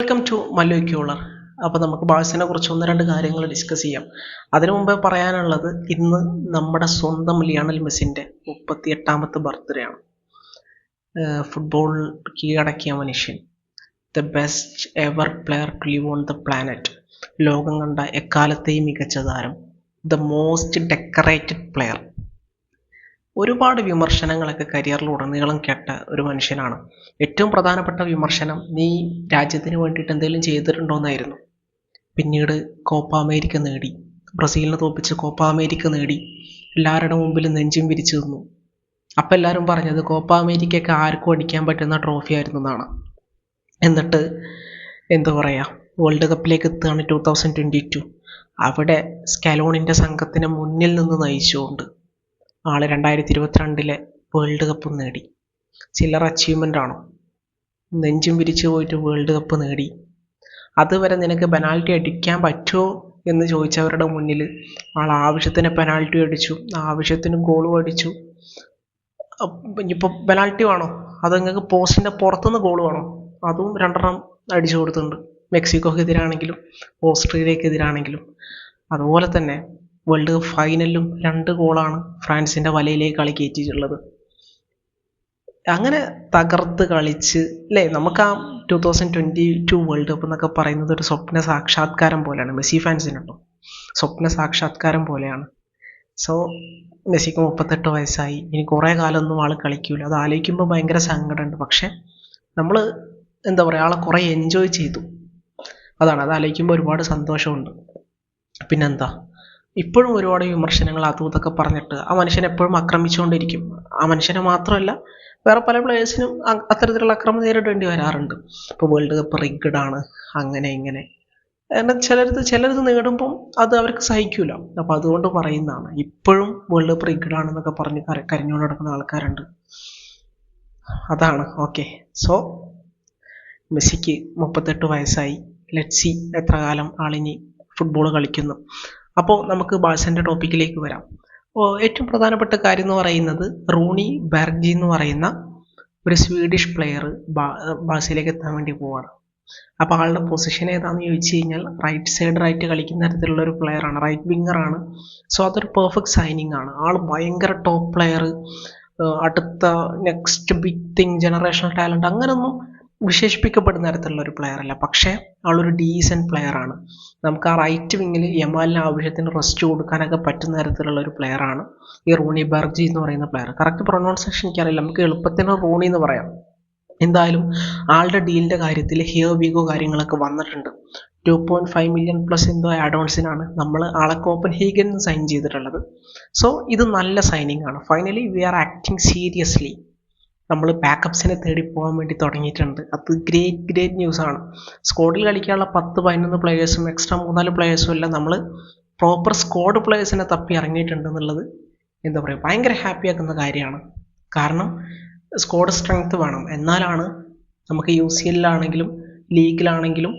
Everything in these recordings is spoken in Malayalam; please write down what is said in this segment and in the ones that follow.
വെൽക്കം ടു മല്ലുക്യൂളർ അപ്പോൾ നമുക്ക് ബാഴ്സിനെ കുറിച്ച് ഒന്ന് രണ്ട് കാര്യങ്ങൾ ഡിസ്കസ് ചെയ്യാം. അതിനു മുമ്പേ പറയാനുള്ളത് ഇന്ന് നമ്മുടെ സ്വന്തം ലിയണൽ മെസ്സിന്റെ മുപ്പത്തി എട്ടാമത്തെ ബർത്ത്ഡേ ആണ് ഫുട്ബോൾ കീഴടക്കിയ മനുഷ്യൻ. The best ever player to live on the planet ലോകം കണ്ട എക്കാലത്തെയും മികച്ച താരം. ദ മോസ്റ്റ് ഡെക്കറേറ്റഡ് പ്ലെയർ ഒരുപാട് വിമർശനങ്ങളൊക്കെ കരിയറിലുടനീളം കേട്ട ഒരു മനുഷ്യനാണ്. ഏറ്റവും പ്രധാനപ്പെട്ട വിമർശനം നീ രാജ്യത്തിന് വേണ്ടിയിട്ട് എന്തെങ്കിലും ചെയ്തിട്ടുണ്ടോ എന്നായിരുന്നു പിന്നീട് കോപ്പ അമേരിക്ക നേടി. ബ്രസീലിനെ തോപ്പിച്ച് കോപ്പ അമേരിക്ക നേടി. എല്ലാവരുടെ മുമ്പിൽ നെഞ്ചും വിരിച്ചു നിന്നു. അപ്പം എല്ലാവരും പറഞ്ഞത് കോപ്പ അമേരിക്കയൊക്കെ ആർക്കും അടിക്കാൻ പറ്റുന്ന ട്രോഫി ആയിരുന്നു എന്നാണ്. എന്നിട്ട് എന്താ പറയുക വേൾഡ് കപ്പിലേക്ക് എത്തുകയാണ് ടു തൗസൻഡ് ട്വന്റി ടു. അവിടെ സ്കാലോണിന്റെ സംഘത്തിനെ മുന്നിൽ നിന്ന് നയിച്ചുകൊണ്ട് ആൾ രണ്ടായിരത്തി ഇരുപത്തിരണ്ടിലെ വേൾഡ് കപ്പ് നേടി. ചില്ലറ അച്ചീവ്മെന്റ് ആണോ? നെഞ്ചും വിരിച്ചു പോയിട്ട് വേൾഡ് കപ്പ് നേടി. അതുവരെ നിനക്ക് പെനാൽറ്റി അടിക്കാൻ പറ്റുമോ എന്ന് ചോദിച്ചവരുടെ മുന്നിൽ ആൾ ആവശ്യത്തിന് പെനാൽറ്റി അടിച്ചു ആവശ്യത്തിന് ഗോളും അടിച്ചു. ഇനിയിപ്പോൾ പെനാൽറ്റി വേണോ? അത് നിങ്ങൾക്ക് പോസ്റ്റിന്റെ പുറത്തുനിന്ന് ഗോൾ വേണോ? അതും രണ്ടെണ്ണം അടിച്ചു കൊടുത്തിട്ടുണ്ട്. മെക്സിക്കോക്കെതിരാണെങ്കിലും ഓസ്ട്രേലിയക്കെതിരാണെങ്കിലും. അതുപോലെ തന്നെ വേൾഡ് കപ്പ് ഫൈനലിലും രണ്ട് ഗോളാണ് ഫ്രാൻസിന്റെ വലയിലേക്ക് കളി കയറ്റിയിട്ടുള്ളത്. അങ്ങനെ തകർത്ത് കളിച്ച് അല്ലേ നമുക്ക് ആ two thousand twenty two world cup എന്നൊക്കെ പറയുന്നത് ഒരു സ്വപ്ന സാക്ഷാത്കാരം പോലെയാണ്. മെസ്സി ഫാൻസിനുണ്ടോ? സ്വപ്ന സാക്ഷാത്കാരം പോലെയാണ്. സോ മെസ്സിക്ക് മുപ്പത്തെട്ട് വയസ്സായി. ഇനി കുറേ കാലമൊന്നും ആൾ കളിക്കൂല. അത് ആലോചിക്കുമ്പോൾ ഭയങ്കര സങ്കടമുണ്ട്. പക്ഷേ നമ്മൾ എന്താ പറയുക ആളെ കുറേ എൻജോയ് ചെയ്തു. അതാണ്. അത് ആലോചിക്കുമ്പോൾ ഒരുപാട് സന്തോഷമുണ്ട്. പിന്നെന്താ? ഇപ്പോഴും ഒരുപാട് വിമർശനങ്ങൾ അതും ഇതൊക്കെ പറഞ്ഞിട്ട് ആ മനുഷ്യനെ എപ്പോഴും ആക്രമിച്ചുകൊണ്ടിരിക്കും. ആ മനുഷ്യനെ മാത്രമല്ല വേറെ പല പ്ലേയേഴ്സിനും അത്തരത്തിലുള്ള അക്രമം നേരിടേണ്ടി വരാറുണ്ട്. ഇപ്പോൾ വേൾഡ് കപ്പ് റിഗ്ഡ് ആണ് അങ്ങനെ ഇങ്ങനെ. എന്നാൽ ചിലരത് ചിലരത് നേടുമ്പം അത് അവർക്ക് സഹിക്കൂല. അപ്പോൾ അതുകൊണ്ട് പറയുന്നതാണ് ഇപ്പോഴും വേൾഡ് കപ്പ് റിഗ്ഡ് ആണെന്നൊക്കെ പറഞ്ഞ് കര കരഞ്ഞുകൊണ്ട് നടക്കുന്ന ആൾക്കാരുണ്ട്. അതാണ് ഓക്കെ സോ മെസ്സിക്ക് മുപ്പത്തെട്ട് വയസ്സായി. ലെറ്റ്സി എത്ര കാലം ആളിനി ഫുട്ബോൾ കളിക്കുന്നു. അപ്പോൾ നമുക്ക് ഭാഷന്റെ ടോപ്പിക്കിലേക്ക് വരാം. ഏറ്റവും പ്രധാനപ്പെട്ട കാര്യം എന്ന് പറയുന്നത് റൂണി ബെർജി എന്ന് പറയുന്ന ഒരു സ്വീഡിഷ് പ്ലെയർ ബാസിലേക്ക് എത്താൻ വേണ്ടി പോവാണ്. അപ്പോൾ ആളുടെ പൊസിഷൻ ഏതാണെന്ന് ചോദിച്ചു കഴിഞ്ഞാൽ റൈറ്റ് സൈഡ് റൈറ്റ് കളിക്കുന്ന തരത്തിലുള്ള ഒരു പ്ലെയറാണ് റൈറ്റ് വിങ്ങറാണ് സോ അതൊരു പെർഫെക്റ്റ് സൈനിങ് ആണ്. ആൾ ഭയങ്കര ടോപ്പ് പ്ലെയർ അടുത്ത next big thing generational talent അങ്ങനെയൊന്നും വിശേഷിപ്പിക്കപ്പെടുന്ന തരത്തിലുള്ള ഒരു പ്ലെയർ അല്ല. പക്ഷേ ആളൊരു ഡീസന്റ് പ്ലെയർ ആണ്. നമുക്ക് ആ റൈറ്റ് വിങ്ങിൽ യമാലിന് ആവശ്യത്തിന് റെസ്റ്റ് കൊടുക്കാനൊക്കെ പറ്റുന്ന തരത്തിലുള്ള ഒരു പ്ലെയർ ആണ്. ഈ റൂണി ബർജി എന്ന് പറയുന്ന പ്ലെയർ കറക്റ്റ് പ്രൊനൗൺസേഷൻ എനിക്കറിയില്ല. നമുക്ക് എളുപ്പത്തിന് റൂണി എന്ന് പറയാം. എന്തായാലും ആളുടെ ഡീലിന്റെ കാര്യത്തിൽ ഹിയർ വീഗോ കാര്യങ്ങളൊക്കെ വന്നിട്ടുണ്ട്. Two point five million plus എന്തോ അഡ്വാൻസിനാണ് നമ്മൾ ആളെ കോപ്പൻ ഹീഗൻ സൈൻ ചെയ്തിട്ടുള്ളത്. സോ ഇത് നല്ല സൈനിങ് ആണ്. Finally we are acting seriously നമ്മൾ ബാക്കപ്സിനെ തേടി പോകാൻ വേണ്ടി തുടങ്ങിയിട്ടുണ്ട്. അത് ഗ്രേറ്റ് ഗ്രേറ്റ് ന്യൂസ് ആണ്. സ്ക്വാഡിൽ കളിക്കാനുള്ള പത്ത് പതിനൊന്ന് പ്ലേയേഴ്സും എക്സ്ട്രാ മൂന്നാൽ പ്ലേയേഴ്സും എല്ലാം നമ്മൾ പ്രോപ്പർ സ്ക്വാഡ് പ്ലേയേഴ്സിനെ തപ്പി ഇറങ്ങിയിട്ടുണ്ട് എന്നുള്ളത് എന്താ പറയുക ഭയങ്കര ഹാപ്പി ആക്കുന്ന കാര്യമാണ്. കാരണം സ്ക്വാഡ് സ്ട്രെങ്ത് വേണം. എന്നാലാണ് നമുക്ക് യു സി എല്ലിലാണെങ്കിലും ലീഗിലാണെങ്കിലും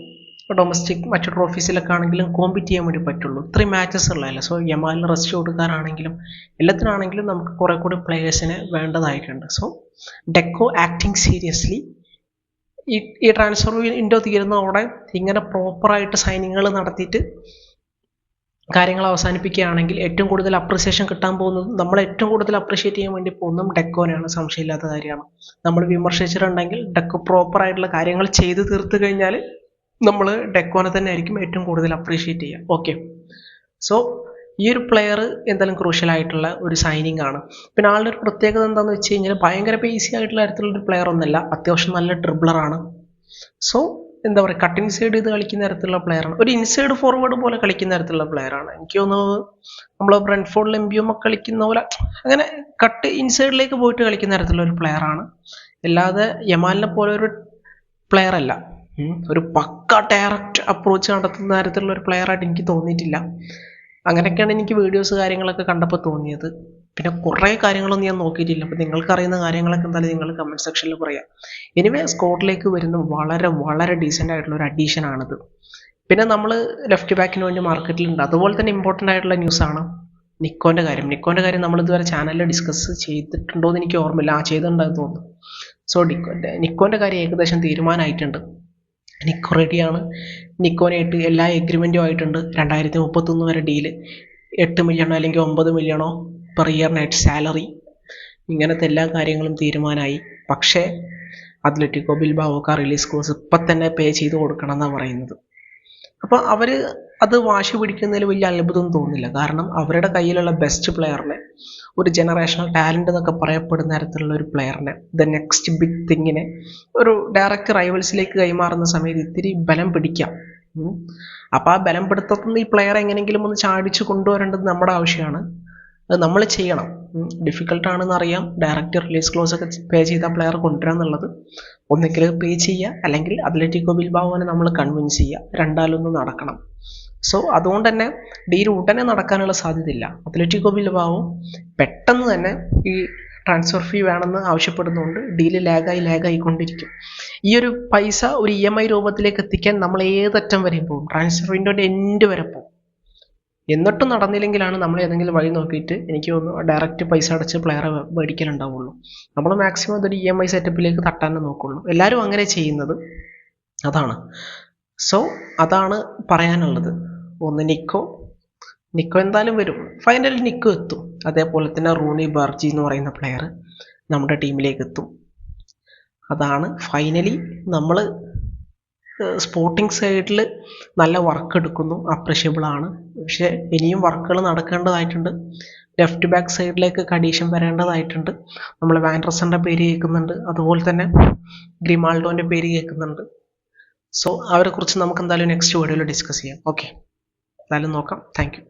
ഡൊമസ്റ്റിക് മറ്റു ട്രോഫീസിലൊക്കെ ആണെങ്കിലും കോമ്പീറ്റ് ചെയ്യാൻ വേണ്ടി പറ്റുള്ളൂ. ഇത്രയും മാച്ചസ് ഉള്ളതല്ലേ? സോ യമാലിന് റെസ്റ്റ് കൊടുക്കാനാണെങ്കിലും എല്ലാത്തിനാണെങ്കിലും നമുക്ക് കുറേ കൂടി പ്ലേയേഴ്സിനെ വേണ്ടതായിട്ടുണ്ട്. സോ ഡെക്കോ ആക്ടിങ് സീരിയസ്ലി ഈ ട്രാൻസ്ഫർ വിൻഡോ തീരുന്നതോടെ ഇങ്ങനെ പ്രോപ്പറായിട്ട് സൈനിങ്ങുകൾ നടത്തിയിട്ട് കാര്യങ്ങൾ അവസാനിപ്പിക്കുകയാണെങ്കിൽ ഏറ്റവും കൂടുതൽ അപ്രിസിയേഷൻ കിട്ടാൻ പോകുന്നത് നമ്മൾ ഏറ്റവും കൂടുതൽ അപ്രിഷിയേറ്റ് ചെയ്യാൻ വേണ്ടി പോകുന്നതും ഡെക്കോനെയാണ് സംശയമില്ലാത്ത കാര്യമാണ്. നമ്മൾ വിമർശിച്ചിട്ടുണ്ടെങ്കിൽ ഡെക്കോ പ്രോപ്പറായിട്ടുള്ള കാര്യങ്ങൾ ചെയ്തു തീർത്തു കഴിഞ്ഞാൽ നമ്മൾ ഡെക്കോനെ തന്നെ ആയിരിക്കും ഏറ്റവും കൂടുതൽ അപ്രീഷിയേറ്റ് ചെയ്യുക. ഓക്കെ സോ ഈ ഒരു പ്ലെയർ എന്തായാലും ക്രൂഷ്യൽ ആയിട്ടുള്ള ഒരു സൈനിങ് ആണ്. പിന്നെ ആളുടെ ഒരു പ്രത്യേകത എന്താണെന്ന് വെച്ച് കഴിഞ്ഞാൽ ഭയങ്കര ഈസി ആയിട്ടുള്ള തരത്തിലുള്ള ഒരു പ്ലെയർ ഒന്നല്ല അത്യാവശ്യം നല്ല ഡ്രിബ്ലറാണ് സോ എന്താ പറയുക കട്ടിങ് സൈഡ് ചെയ്ത് കളിക്കുന്ന തരത്തിലുള്ള പ്ലെയറാണ് ഒരു ഇൻസൈഡ് ഫോർവേഡ് പോലെ കളിക്കുന്ന തരത്തിലുള്ള പ്ലെയറാണ് എനിക്ക് തോന്നുന്നത് നമ്മൾ ബ്രണ്ട്ഫോർഡിൽ എം ബി എം ഒക്കെ കളിക്കുന്ന പോലെ അങ്ങനെ കട്ട് ഇൻസൈഡിലേക്ക് പോയിട്ട് കളിക്കുന്ന തരത്തിലുള്ള ഒരു പ്ലെയറാണ് അല്ലാതെ യമാലിനെ പോലെ ഒരു പ്ലെയർ അല്ല. ഒരു പക്ക ഡയറക്റ്റ് അപ്രോച്ച് നടത്തുന്ന തരത്തിലുള്ള ഒരു പ്ലെയറായിട്ട് എനിക്ക് തോന്നിയിട്ടില്ല. അങ്ങനെയൊക്കെയാണ് എനിക്ക് വീഡിയോസ് കാര്യങ്ങളൊക്കെ കണ്ടപ്പോൾ തോന്നിയത്. പിന്നെ കുറേ കാര്യങ്ങളൊന്നും ഞാൻ നോക്കിയിട്ടില്ല. അപ്പോൾ നിങ്ങൾക്കറിയുന്ന കാര്യങ്ങളൊക്കെ എന്തായാലും നിങ്ങൾ കമന്റ് സെക്ഷനിൽ പറയാം. എനിവേ സ്കോട്ടിലേക്ക് വരുന്ന വളരെ വളരെ ഡീസന്റ് ആയിട്ടുള്ള ഒരു അഡീഷൻ ആണിത്. പിന്നെ നമ്മൾ ലെഫ്റ്റ് ബാക്കിന് വേണ്ടി മാർക്കറ്റിലുണ്ട് അതുപോലെ തന്നെ ഇമ്പോർട്ടന്റ് ആയിട്ടുള്ള ന്യൂസാണ് നിക്കോന്റെ കാര്യം. നിക്കോന്റെ കാര്യം നമ്മൾ ഇതുവരെ ചാനലിൽ ഡിസ്കസ് ചെയ്തിട്ടുണ്ടോ എന്ന് എനിക്ക് ഓർമ്മയില്ല. ആ ചെയ്തിട്ടുണ്ടെന്ന് തോന്നുന്നു. സോ നിക്കോന്റെ നിക്കോന്റെ കാര്യം ഏകദേശം തീരുമാനമായിട്ടുണ്ട് നിക്കോ റെഡിയാണ്. നിക്കോനായിട്ട് എല്ലാ എഗ്രിമെന്റും ആയിട്ടുണ്ട്. രണ്ടായിരത്തി മുപ്പത്തൊന്ന് വരെ ഡീൽ എട്ട് മില്യണോ അല്ലെങ്കിൽ ഒമ്പത് മില്യണോ പെർ ഇയറിനായിട്ട് സാലറി ഇങ്ങനത്തെ എല്ലാ കാര്യങ്ങളും തീരുമാനമായി. പക്ഷേ അത്ലറ്റിക്കോ ബിൽബാവോക്ക് റിലീസ് കോഴ്സ് ഇപ്പം തന്നെ പേ ചെയ്ത് കൊടുക്കണം എന്നാണ് പറയുന്നത്. അപ്പോൾ അവർ അത് വാശി പിടിക്കുന്നതിൽ വലിയ അത്ഭുതം തോന്നില്ല കാരണം അവരുടെ കയ്യിലുള്ള ബെസ്റ്റ് പ്ലെയറിനെ ഒരു ജനറേഷണൽ ടാലന്റ് എന്നൊക്കെ പറയപ്പെടുന്ന തരത്തിലുള്ള ഒരു പ്ലെയറിനെ ദ നെക്സ്റ്റ് ബിഗ് തിങ്ങിനെ ഒരു ഡയറക്റ്റ് റൈവൽസിലേക്ക് കൈമാറുന്ന സമയത്ത് ഇത്തിരി ബലം പിടിക്കാം. അപ്പം അപ്പോൾ ആ ബലം പിടുത്തത്തിൽ ഈ പ്ലെയർ എങ്ങനെയെങ്കിലും ഒന്ന് ചാടിച്ച് കൊണ്ടുവരേണ്ടത് നമ്മുടെ ആവശ്യമാണ്. അത് നമ്മൾ ചെയ്യണം. ഡിഫിക്കൽട്ടാണെന്ന് അറിയാം. ഡയറക്റ്റ് റിലീസ് ക്ലോസ് ഒക്കെ പേ ചെയ്ത പ്ലെയർ കൊണ്ടുവരിക എന്നുള്ളത്. ഒന്നുകിൽ പേ ചെയ്യുക. അല്ലെങ്കിൽ അത്ലറ്റിക്കോ ബിൽബാവോനെ നമ്മൾ കൺവിൻസ് ചെയ്യുക. രണ്ടാലൊന്നും നടക്കണം. സോ അതുകൊണ്ട് തന്നെ ഡീൽ ഉടനെ നടക്കാനുള്ള സാധ്യതയില്ല. അത്ലറ്റിക്കോ ബിൽബാവോ പെട്ടെന്ന് തന്നെ ഈ ട്രാൻസ്ഫർ ഫീ വേണമെന്ന് ആവശ്യപ്പെടുന്നതുകൊണ്ട് ഡീൽ ലാഗായി ലാഗായിക്കൊണ്ടിരിക്കും. ഈ ഒരു പൈസ ഒരു ഇ എം ഐ രൂപത്തിലേക്ക് എത്തിക്കാൻ നമ്മൾ ഏതറ്റം വരെ പോകും? ട്രാൻസ്ഫർ ഫീന്റെ എൻഡ് വരെ പോകും. എന്നിട്ടും നടന്നില്ലെങ്കിലാണ് നമ്മൾ ഏതെങ്കിലും വഴി നോക്കിയിട്ട് എനിക്ക് തോന്നുന്നു ഡയറക്റ്റ് പൈസ അടച്ച് പ്ലെയറെ മേടിക്കലുണ്ടാവുള്ളൂ നമ്മൾ മാക്സിമം അതൊരു ഇ എം ഐ സെറ്റപ്പിലേക്ക് തട്ടാനേ നോക്കുള്ളൂ. എല്ലാവരും അങ്ങനെ ചെയ്യുന്നത് അതാണ്. സോ അതാണ് പറയാനുള്ളത്. ഒന്ന് നിക്കോ. നിക്കോ എന്തായാലും വരും. ഫൈനലിൽ നിക്കോ എത്തും. അതേപോലെ തന്നെ റൂണി ബാർജി എന്ന് പറയുന്ന പ്ലെയർ നമ്മുടെ ടീമിലേക്ക് എത്തും. അതാണ് ഫൈനലി നമ്മൾ സ്പോർട്ടിംഗ് സൈഡിൽ നല്ല വർക്ക് എടുക്കുന്നു. അപ്രിഷ്യബിൾ ആണ്. പക്ഷേ ഇനിയും വർക്കുകൾ നടക്കേണ്ടതായിട്ടുണ്ട്. ലെഫ്റ്റ് ബാക്ക് സൈഡിലേക്ക് കണ്ടീഷൻ വരേണ്ടതായിട്ടുണ്ട്. നമ്മൾ വാൻഡ്രസന്റെ പേര് കേൾക്കുന്നുണ്ട്. അതുപോലെ തന്നെ ഗ്രിമാൾഡോന്റെ പേര് കേൾക്കുന്നുണ്ട്. സോ അവരെക്കുറിച്ച് നമുക്ക് എന്തായാലും നെക്സ്റ്റ് വീഡിയോയിൽ ഡിസ്കസ് ചെയ്യാം. ഓക്കെ എന്തായാലും നോക്കാം താങ്ക് യു